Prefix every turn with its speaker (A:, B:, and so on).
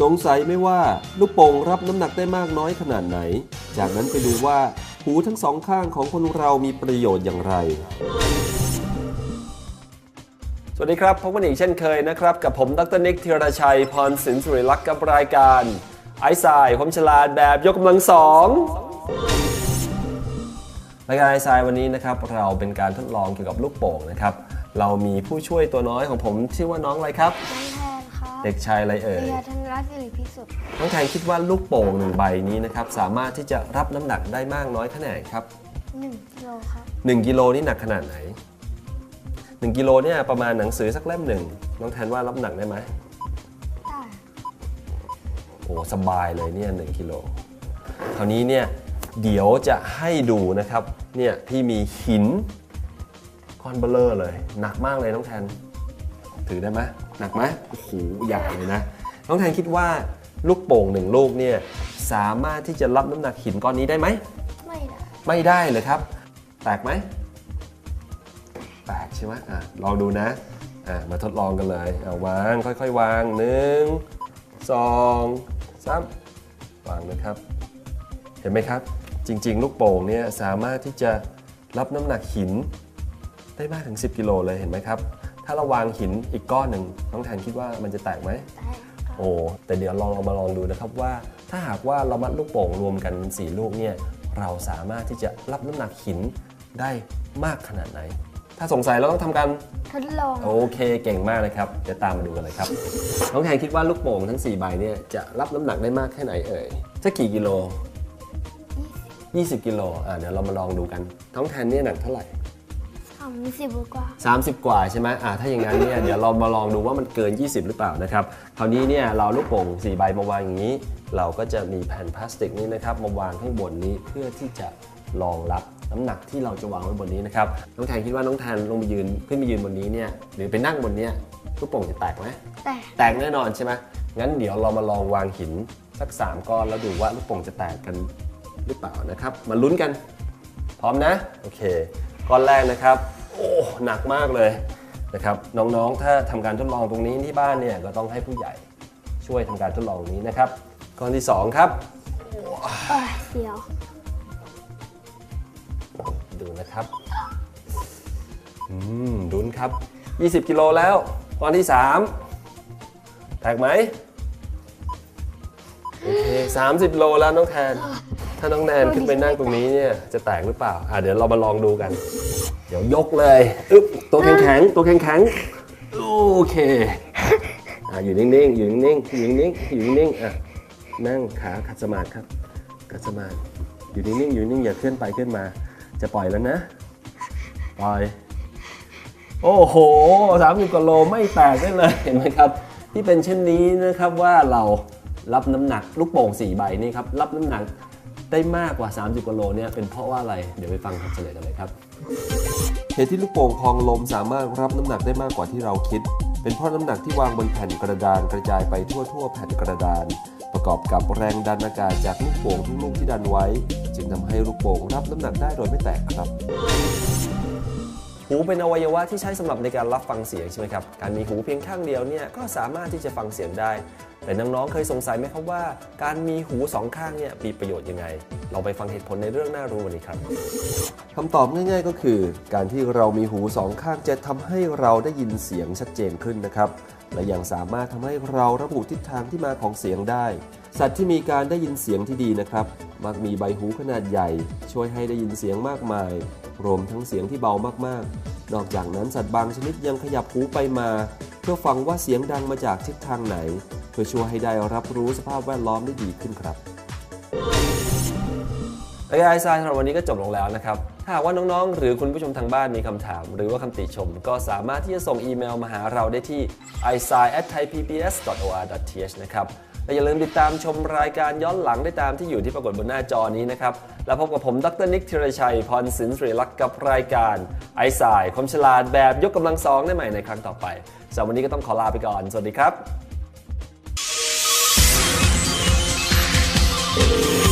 A: สงสัยไหม่ว่าลูกโป่งรับน้ำหนักได้มากน้อยขนาดไหน จากนั้นไปดูว่าหูทั้งสองข้างของคนเรามีประโยชน์อย่างไร สวัสดีครับพบกันอีกเช่นเคยนะครับ กับผมดรนิกธีรชัยพรสินสุริลักษ์กับรายการไอซ์ไซความฉลาดแบบยกกำลังสองรายการไอซ์ไซวันนี้นะครับเราเป็นการทดลองเกี่ยวกับลูกโป่งนะครับเรามีผู้ช่วยตัวน้อยของผมชื่อว่าน้องอะไรครับ เด็กชายอะไรเอ่ย
B: เรียธนรัตน์สิริพิสุทธิ์
A: น้องแทนคิดว่าลูกโป่งหนึ่งใบนี้นะครับสามารถที่จะรับน้ำหนักได้มากน้อยขนาดไหนครับ
B: หนึ่งกิโลครับ
A: 1กิโลนี่หนักขนาดไหน1กิโลเนี่ยประมาณหนังสือสักเล่มหนึ่งน้องแทนว่ารับหนักได้ไหม
B: ได้
A: โอ้สบายเลยเนี่ยหกิโลคราวนี้เนี่ยเดี๋ยวจะให้ดูนะครับเนี่ยพี่มีหินก้อนเบลเลอร์เลย หนักมากเลยน้องแทน ถือได้ไหมหนักไหมโอ้โหใหญ่เลยนะ น้องแทนคิดว่าลูกโป่งหนึ่งลูกเนี่ยสามารถที่จะรับน้ำหนักหินก้อนนี้ได้ไหม
B: ไม่ได้
A: ไม่ได้เลยครับ แตกไหมแตกใช่ไหมอะลองดูนะอะมาทดลองกันเลยเอาวางค่อยๆ วางหนึ่งสองสามวางนะครับ เห็นไหมครับ จริง ๆ ลูกโป่งเนี่ยสามารถที่จะรับน้ำหนักหินได้มากถึง 10 กิโลเลยเห็นไหมครับ ถ้าเราวางหินอีกก้อนหนึ่งน้องแทนคิดว่ามันจะแตกไหม
B: ได้ครับ
A: โอ้แต่เดี๋ยวลองเรามาลองดูนะครับว่า ถ้าหากว่าเรามัดลูกโป่งรวมกัน 4 ลูกเนี่ยเราสามารถที่จะรับน้ำหนักหินได้มากขนาดไหน ถ้าสงสัยเราต้องทำการ
B: ทดลอง
A: โอเคเก่งมากเลยครับเดี๋ยวตามมาดูกันเลยครับน้องแทนคิดว่าลูกโป่งทั้ง4ใบเนี่ยจะรับน้ำหนักได้มากแค่ไหนเอ่ยจะกี่กิโล 20 กิโลอะเดี๋ยวเรามาลองดูกันน้องแทนเนี่ยหนักเท่าไหร่
B: สามสิบกว่า
A: 30 กว่าใช่ไหมอ่าถ้าอย่างนั้นเนี่ย เดี๋ยวเรามาลองดูว่ามันเกิน 20 หรือเปล่านะครับ คราวนี้เนี่ยเราลูกโป่ง4ใบมาวางอย่างนี้ เราก็จะมีแผ่นพลาสติกนี้นะครับมาวางข้างบนนี้เพื่อที่จะรองรับน้ำหนักที่เราจะวางไว้บนนี้นะครับ น้องแทนคิดว่าน้องแทนลงไปยืนขึ้นไปยืนบนนี้เนี่ย หรือไปนั่งบนเนี้ยลูกโป่งจะแตกไหม
B: แต่
A: แตกแน่นอนใช่ไหมงั้นเดี๋ยวเรามาลองวางหินสัก 3 ก้อนแล้วดูว่าลูกโป่งจะแตกกันหรือเปล่านะครับ มาลุ้นกัน พร้อมนะ โอเค ก้อนแรกนะครับ โอ้หนักมากเลยนะครับน้องๆ ถ้าทำการทดลองตรงนี้ที่บ้านเนี่ยก็ต้องให้ผู้ใหญ่ช่วยทำการทดลองนี้นะครับก้อนที่ 2 ครับ
B: เอ้ยเสียว
A: ดูนะครับอืมดุนครับ 20 กิโลแล้วก้อนที่ 3แตกไหมโอเค30โลแล้วน้องแทน ถ้าน้องแนนขึ้นไปนั่งตรงนี้เนี่ยจะแตกหรือเปล่า อะเดี๋ยวเรามาลองดูกัน เดี๋ยวยกเลยอึ๊บตัวแข็งๆตัวแข็งๆโอเคอะอยู่นิ่งๆอยู่นิ่งๆอยู่นิ่งๆอยู่นิ่งๆอะนั่งขาขัดสมาธิครับขัดสมาธิอยู่นิ่งๆอยู่นิ่งๆอย่าเคลื่อนไปเคลื่อนมา จะปล่อยแล้วนะปล่อยโอ้โหสามสิบกว่าโลไม่แตกได้เลยเห็นไหมครับ ที่เป็นเช่นนี้นะครับว่าเรารับน้ำหนักลูกโป่ง4ใบนี่ครับรับน้ำหนัก ได้มากกว่า 30กว่าโลเนี่ยเป็นเพราะว่าอะไร เดี๋ยวไปฟังคำเฉลยกันเลยครับเหตุที่ลูกโป่งพองลมสามารถรับน้ำหนักได้มากกว่าที่เราคิด เป็นเพราะน้ำหนักที่วางบนแผ่นกระดานกระจายไปทั่วทั่วๆแผ่นกระดาน ประกอบกับแรงดันอากาศจากลูกโป่งทุกลูกที่ดันไว้ จึงทำให้ลูกโป่งรับน้ำหนักได้โดยไม่แตกครับหูเป็นอวัยวะที่ใช้สำหรับในการรับฟังเสียงใช่ไหมครับ การมีหูเพียงข้างเดียวเนี่ยก็สามารถที่จะฟังเสียงได้ แต่น้องๆเคยสงสัยไหมครับว่า การมีหูสองข้างเนี่ยมีประโยชน์ยังไง เราไปฟังเหตุผลในเรื่องน่ารู้วันนี้ครับคำตอบง่ายๆก็คือ การที่เรามีหูสองข้างจะทำให้เราได้ยินเสียงชัดเจนขึ้นนะครับ และยังสามารถทำให้เราระบุทิศทางที่มาของเสียงได้ สัตว์ที่มีการได้ยินเสียงที่ดีนะครับ มักมีใบหูขนาดใหญ่ ช่วยให้ได้ยินเสียงมากมาย รวมทั้งเสียงที่เบามากๆ นอกจากนั้นสัตว์บางชนิดยังขยับหูไปมา พื่อฟังว่าเสียงดังมาจากทิศทางไหน เพื่อช่วยให้ได้รับรู้สภาพแวดล้อมได้ดีขึ้นครับรายการไอซายสำหรับวันนี้ก็จบลงแล้วนะครับ ถ้าหากว่าน้องๆ หรือคุณผู้ชมทางบ้านมีคำถาม หรือว่าคำติชม ก็สามารถที่จะส่งอีเมลมาหาเราได้ที่ i s i at thaipbs.or.th นะครับและอย่าลืมติดตามชมรายการย้อนหลังได้ตามที่อยู่ที่ปรากฏบนหน้าจอนี้นะครับ แล้วพบกับผม ดรนิกธีรชัย พรสินสรีลักษ์กับรายการไอซายความฉลาดแบบยกกำลังสองได้ใหม่ในครั้งต่อไป สำหรับวันนี้ก็ต้องขอลาไปก่อน สวัสดีครับ